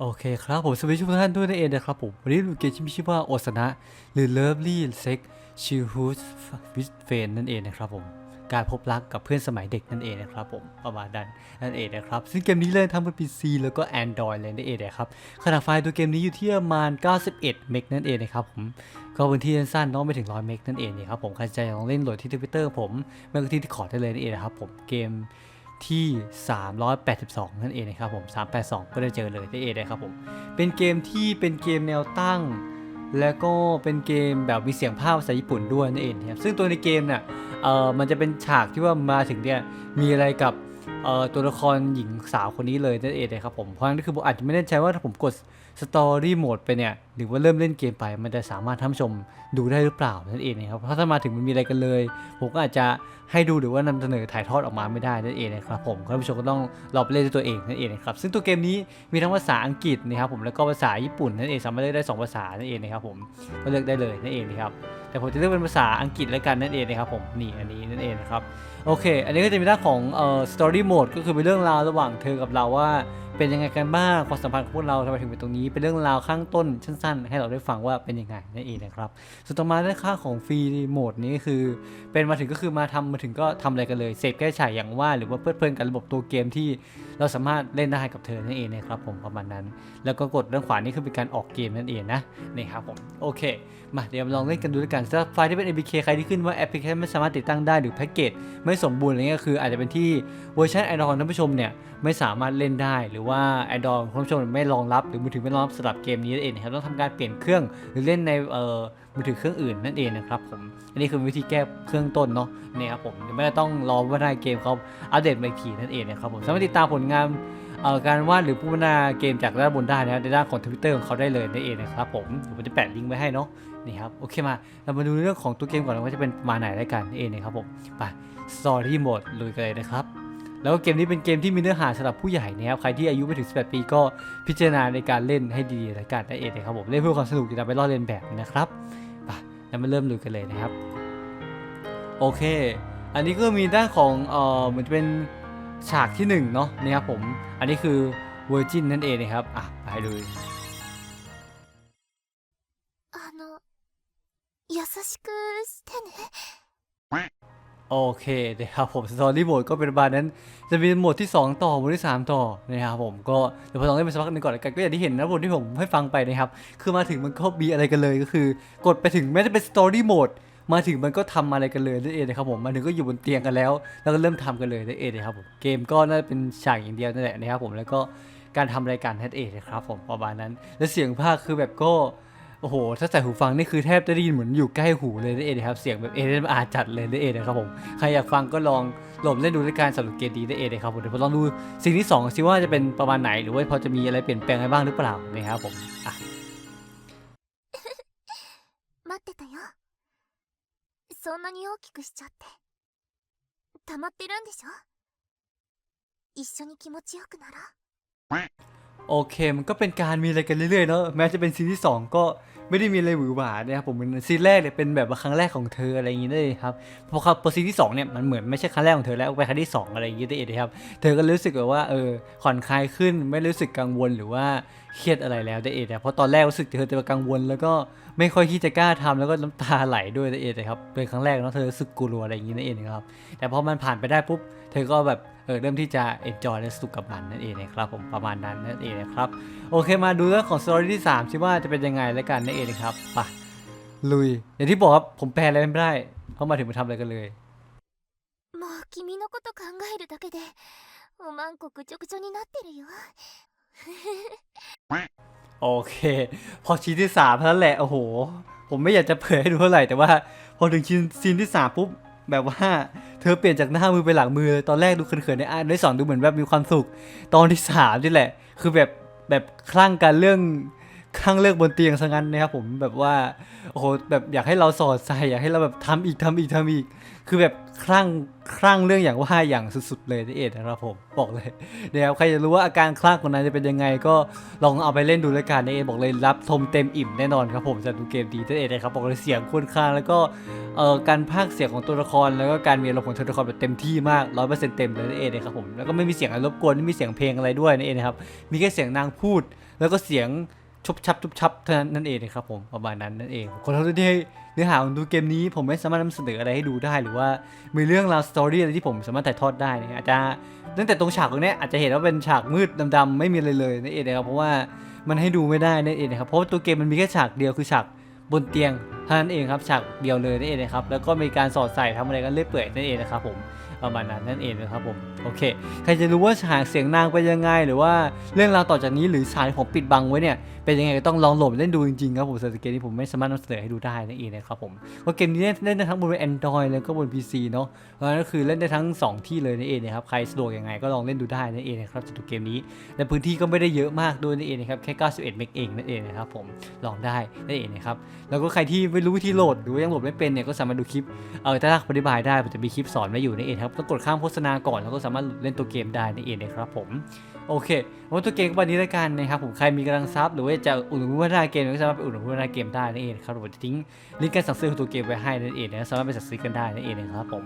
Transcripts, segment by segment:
โอเคครับผมสวัสดีทุกท่านด้วยนั่นเองนะครับผมวันนี้เราเกมที่มีชื่อว่าโอสนะหรือ Lovely Sex She Who's with Friend นั่นเองนะครับผมการพบรักกับเพื่อนสมัยเด็กนั่นเองนะครับผมประมาณนั้นนั่นเองนะครับซึ่งเกมนี้เลยทำบน PC แล้วก็ Android เลยนั่นเองนะครับขนาดไฟล์ตัวเกมนี้อยู่ที่ประมาณ 91 เมกนั่นเองนะครับผมก็พื้นที่สั้นๆน้องไม่ถึง 100 เมกนั่นเองนะครับผมใครใจลองเล่นโหลดที่ทวิตเตอร์ผมไม่ก็ที่ที่ขอได้เลยนั่นเองนะครับผมเกม ที่ 382 นั่นเองนะครับผม 382 ก็ได้เจอเลยนั่เองนะครับผม เป็นเกมที่เป็นเกมแนวตั้ง แล้วก็เป็นเกมแบบมีเสียงภาพภาษาญี่ปุ่นด้วยนั่นเองครับซึ่งตัวในเกมเนี่ยเออมันจะเป็นฉากที่ว่ามาถึงเนี่ยมีอะไรกับเอ่อตัวละครหญิงสาวคนนี้เลยนั่นเองนะครับผม เพราะฉะนั้นคือผมอาจจะไม่แน่ใจว่าถ้าผมกดสตอรี่โหมดไปเนี่ย หรือว่าเริ่มเล่นเกมไป มันจะสามารถท่านชมดูได้หรือเปล่านั่นเองนะครับ เพราะถ้ามาถึงมันมีอะไรกันเลย ผมก็อาจจะให้ดูหรือว่านำเสนอถ่ายทอดออกมาไม่ได้นั่นเองนะครับผมท่านผู้ชมก็ต้องรอไปเล่นด้วยตัวเองนั่นเองนะครับ ซึ่งตัวเกมนี้มีทั้งภาษาอังกฤษนะครับผมแล้วก็ภาษาญี่ปุ่นนั่นเองสามารถเลือกได้สองภาษานั่นเองนะครับผมก็เลือกได้เลยนั่นเองนะครับแต่ผมจะเลือกเป็นภาษาอังกฤษแล้วกันนั่นเองนะครับผมนี่อันนี้นั่นเองนะครับโอเค อันนี้ก็จะมีด้านของเอ่อ story mode ก็คือเป็นเรื่องราวระหว่างเธอกับเราว่า เป็นยังไงกันบ้างความสัมพันธ์ของพวกเราทำไมถึงเป็นตรงนี้ เป็นเรื่องราวข้างต้นสั้น ๆ ให้เราได้ฟังว่าเป็นยังไงนั่นเองนะครับส่วนต่อมาด้านข้าของฟรีโหมดนี้คือ เป็นมาถึงก็คือมาทำมาถึงก็ทำอะไรกันเลยเสพแก้ฉายอย่างว่า หรือว่าเพลิดเพลินกับระบบตัวเกมที่เราสามารถเล่นได้กับเธอนั่นเองนะครับผมประมาณนั้น แล้วก็กดด้านขวานี่คือเป็นการออกเกมนั่นเองนะนี่ครับผมโอเค มาเดี๋ยวมาลองเล่นกันดูด้วยกันสำหรับไฟล์ที่เป็น APK ใครที่ขึ้นว่าแอปพลิเคชันไม่สามารถติดตั้งได้หรือแพ็กเกจไม่สมบูรณ์อะไรเงี้ยคืออาจจะเป็นที่เวอร์ชัน Android ท่านผู้ชมเนี่ยไม่สามารถเล่นได้หรือว่า Android ท่านผู้ชมไม่รองรับหรือมือถือไม่รองรับสำหรับเกมนี้นั่นเองครับต้องทำการเปลี่ยนเครื่องหรือเล่นในเอ่อมือถือเครื่องอื่นนั่นเองนะครับผมอันนี้คือวิธีแก้เครื่องต้นเนาะเนี่ยครับผมไม่ต้องรอว่าได้เกมเขาอัปเดตมาอีกทีนั่นเองนะครับผมสามารถติดตามผลงานเอ่อการวาดหรือผู้พัฒนาเกมจากด้านบนได้นะครับในด้านของ Twitter ของเขาได้เลยนั่นเองนะครับผมผมจะแปะลิงก์ไว้ให้เนาะนี่ครับโอเคมาเรามาดูเรื่องของตัวเกมก่อนว่าจะเป็นมาไหนได้กันนั่นเองนะครับผมไป Story Mode ลุยกันเลยนะครับ แล้วก็เกมนี้เป็นเกมที่มีเนื้อหาสำหรับผู้ใหญ่นะครับ ใครที่อายุไม่ถึง 18 ปีก็พิจารณาในการเล่นให้ดีๆและกันได้เองนะครับผม เล่นเพื่อความสนุกอย่าไปล่อเลียนแบบนะครับไปแล้วมาเริ่มลุยกันเลยนะครับ โอเค อันนี้ก็มีด้านของเอ่อเหมือนจะเป็นฉากที่หนึ่งเนาะนะครับผม อันนี้คือ Virgin นั่นเองนะครับ อ่ะไปเลย あの、優しくしてね。 โอเคนะครับผมสตอรี่โหมดก็เป็นประมาณนั้น จะมีโหมดที่ 2 ต่อโหมดที่ 3 ต่อนะครับผมก็เดี๋ยวพอลองเล่นไปสักพักหนึงก่อนแล้วกันก็อย่างที่เห็นนะบทที่ผมให้ฟังไปนะครับ คือมาถึงมันก็มีอะไรกันเลยก็คือ กดไปถึงแม้จะเป็นสตอรี่โหมดมาถึงมันก็ทำอะไรกันเลยนั่นเองนะครับผมมาถึงก็อยู่บนเตียงกันแล้ว แล้วก็เริ่มทำกันเลยนั่นเองนะครับผมเกมก็น่าจะเป็นฉากอย่างเดียวนั่นแหละนะครับผมแล้วก็การทำรายการนั่นเองนะครับผมประมาณนั้น และเสียงภาคคือแบบก็ อ้โห ถ้าใส่หูฟังนี่คือแทบจะได้ยินเหมือนอยู่ใกล้หูเลยนั่นเองนะครับ เสียงแบบเอเดนอาจัดเลยนั่นเองนะครับผม ใครอยากฟังก็ลองโหลดเล่นดูด้วยการสำหรับเกมดีนั่นเองนะครับผม เดี๋ยวผมลองดูสิ่งที่สองซิว่าจะเป็นประมาณไหน หรือว่าพอจะมีอะไรเปลี่ยนแปลงอะไรบ้างหรือเปล่านะครับผม อ่ะ 待ってたよ。そんなに大きくしちゃって。溜まってるんでしょ一緒に気持ちよくなろう。 โอเค มันก็เป็นการมีอะไรกันเรื่อยๆเนอะแม้จะเป็นซีนที่สองก็ ไม่ได้มีอะไรหวือหวานะครับผมเป็นซีนแรกเนี่ยเป็นแบบว่าครั้งแรกของเธออะไรอย่างงี้เลยครับพอครับพอซีนที่สองเนี่ยมันเหมือนไม่ใช่ครั้งแรกของเธอแล้วไปครั้งที่สองอะไรอย่างงี้ได้เองนะครับเธอก็รู้สึกแบบว่าเออผ่อนคลายขึ้นไม่รู้สึกกังวลหรือว่าเครียดอะไรแล้วได้เองนะเพราะตอนแรกรู้สึกเธอจะกังวล แล้วก็ไม่ค่อยที่จะกล้าทำแล้วก็น้ำตาไหลด้วยได้เองนะครับเป็นครั้งแรกเนาะเธอรู้สึกกลัวอะไรอย่างงี้นั่นเองนะครับแต่พอมันผ่านไปได้ปุ๊บเธอก็แบบเออเริ่มที่จะ enjoy และสนุกกับมันนั่นเองนะครับผมประมาณนั้นนั่นเองนะครับโอเคมาดูเรื่องของสตอรี่ที่3สิว่าจะเป็นยังไงแล้วกันนั่นเองนะครับไปลุย อย่างที่บอกครับผมแปลอะไรไม่ได้ เพราะมาถึงมาทำอะไรกันเลย もう君のこと考えるだけで、おまんこぐちょぐちょになってるよ。 โอเค พอชิ้นที่สามเท่านั้นแหละโอ้โห ผมไม่อยากจะเผยให้ดูเท่าไหร่แต่ว่าพอถึงชิ้นซีนที่สามปุ๊บแบบว่าเธอเปลี่ยนจากหน้ามือไปหลังมือเลยตอนแรกดูเขินๆในอ่านในสองดูเหมือนแบบมีความสุข ตอนที่สามนี่แหละ คือแบบแบบคลั่งกันเรื่อง คลั่งเรื่องบนเตียงซะงั้นนะครับผมแบบว่าโอ้โหแบบอยากให้เราสอดใส่อยากให้เราแบบทำอีกทำอีกทำอีก คือแบบคลั่งคลั่งเรื่องอย่างว่าอย่างสุดๆเลยนั่เองนะครับผมบอกเลยนะครับใครจะรู้ว่าอาการคลั่งของนายจะเป็นยังไง ก็ลองเอาไปเล่นดูแล้วกันนั่นเองบอกเลยรับชมเต็มอิ่มแน่นอนครับผมจะดูเกมดีนั่นเองนะครับบอกเลยเสียงค่อนข้างแล้วก็เอ่อการพากย์เสียงของตัวละครแล้วก็การมีอารมณ์ของตัวละครแบบเต็มที่มากร้อยเปอร์เซ็นต์เต็มเลยนั่นเองนะครับผมแล้วก็ไม่มีเสียงอะไรรบกวนไม่มีเสียงเพลงอะไรด้วยนั่นเองนะครับมีแค่เสียงนางพูด แล้วก็เสียง ชุบชับชุบชับเท่านั้นนั่นเองนะครับผมประมาณนั้นนั่นเองคนเราที่เนื้อหาของดูเกมนี้ผมไม่สามารถนำเสนออะไรให้ดูได้ หรือว่ามีเรื่องราวสตอรี่อะไรที่ผมสามารถถ่ายทอดได้นะอาจจะตั้งแต่ตรงฉากตรงนี้อาจจะเห็นว่าเป็นฉากมืดดำๆไม่มีอะไรเลยนั่นเองนะครับเพราะว่ามันให้ดูไม่ได้นั่นเองนะครับเพราะว่าตัวเกมมันมีแค่ฉากเดียวคือฉากบนเตียง ท่านั้นเองครับฉากเดียวเลยนั่นเองนะครับแล้วก็มีการสอดใส่ทำอะไรกันเรื่อยเปื่อยนั่นเองนะครับผมประมาณนั้นนั่นเองนะครับผมโอเค ใครจะรู้ว่าฉากเสียงนางเป็นยังไง หรือว่าเรื่องราวต่อจากนี้หรือฉากผมปิดบังไว้เนี่ยเป็นยังไงก็ต้องลองโหลดเล่นดูจริงๆครับผมสำหรับเกมนี้ผมไม่สามารถนำเสนอให้ดูได้นั่นเองนะครับผมเพราะเกมนี้เล่นได้ทั้งบน Android แล้วก็บน PC เนาะเพราะฉะนั้นก็คือเล่นได้ทั้ง 2 ที่เลยนั่นเองนะครับใครสะดวกยังไงก็ลองเล่นดูได้นั่นเองนะครับสำหรับเกมนี้และพื้นที่ก็ไม่ได้เยอะมากด้วยนั่นเองนะครับแค่91เมกเองนั่นเองนะครับผมลองได้นั่นเองนะครับแล้วก็ใครที่ไม่รู้วิธีโหลดหรือว่ายังโหลดไม่เป็นเนี่ยก็สามารถดูคลิปเออถ้าอธิบายได้ผมจะมีคลิปสอนไว้อยู่ในเองครับต้องกดข้ามโฆษณาก่อนแล้วก็สามารถเล่นตัวเกมได้ในเองนะครับผม โอเควันตัวเกมก็วันนี้แล้วกันนะครับผมใครมีกำลังทรัพย์หรือว่าจะอุดหนุนพัฒนาเกมก็สามารถไปอุดหนุนพัฒนาเกมได้นั่นเองครับผมจะทิ้งลิงก์การสั่งซื้อของตัวเกมไว้ให้นั่นเองนะสามารถไปสั่งซื้อกันได้นั่นเองนะครับผม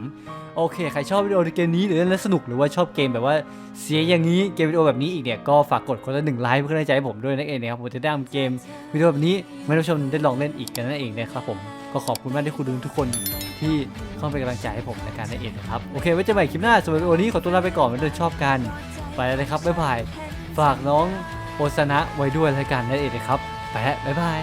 โอเคใครชอบวิดีโอเกมนี้หรือเล่นแล้วสนุกหรือว่าชอบเกมแบบว่าเสียอย่างนี้เกมวิดีโอแบบนี้อีกเนี่ยก็ฝากกดคนละหนึ่งไลค์เพื่อให้กำลังใจให้ผมด้วยนั่นเองนะครับผมจะได้ทำเกมวิดีโอแบบนี้มาให้ท่านผู้ชมได้ลองเล่นอีกกันนั่นเองนะครับผมก็ขอบคุณมากที่คุณดูทุกคนที่เข้าเป็นกำลังใจให้ผมในการได้เองนะครับโอเคไว้เจอกันใหม่คลิปหน้าสำหรับวันนี้ขอตัวลาไปก่อนไว้ด้วยชอบกัน ไปแล้วนะครับบ๊ายบาย ฝากน้องโอซนะไว้ด้วยรายการได้เองนะครับ ไปแล้วบ๊ายบาย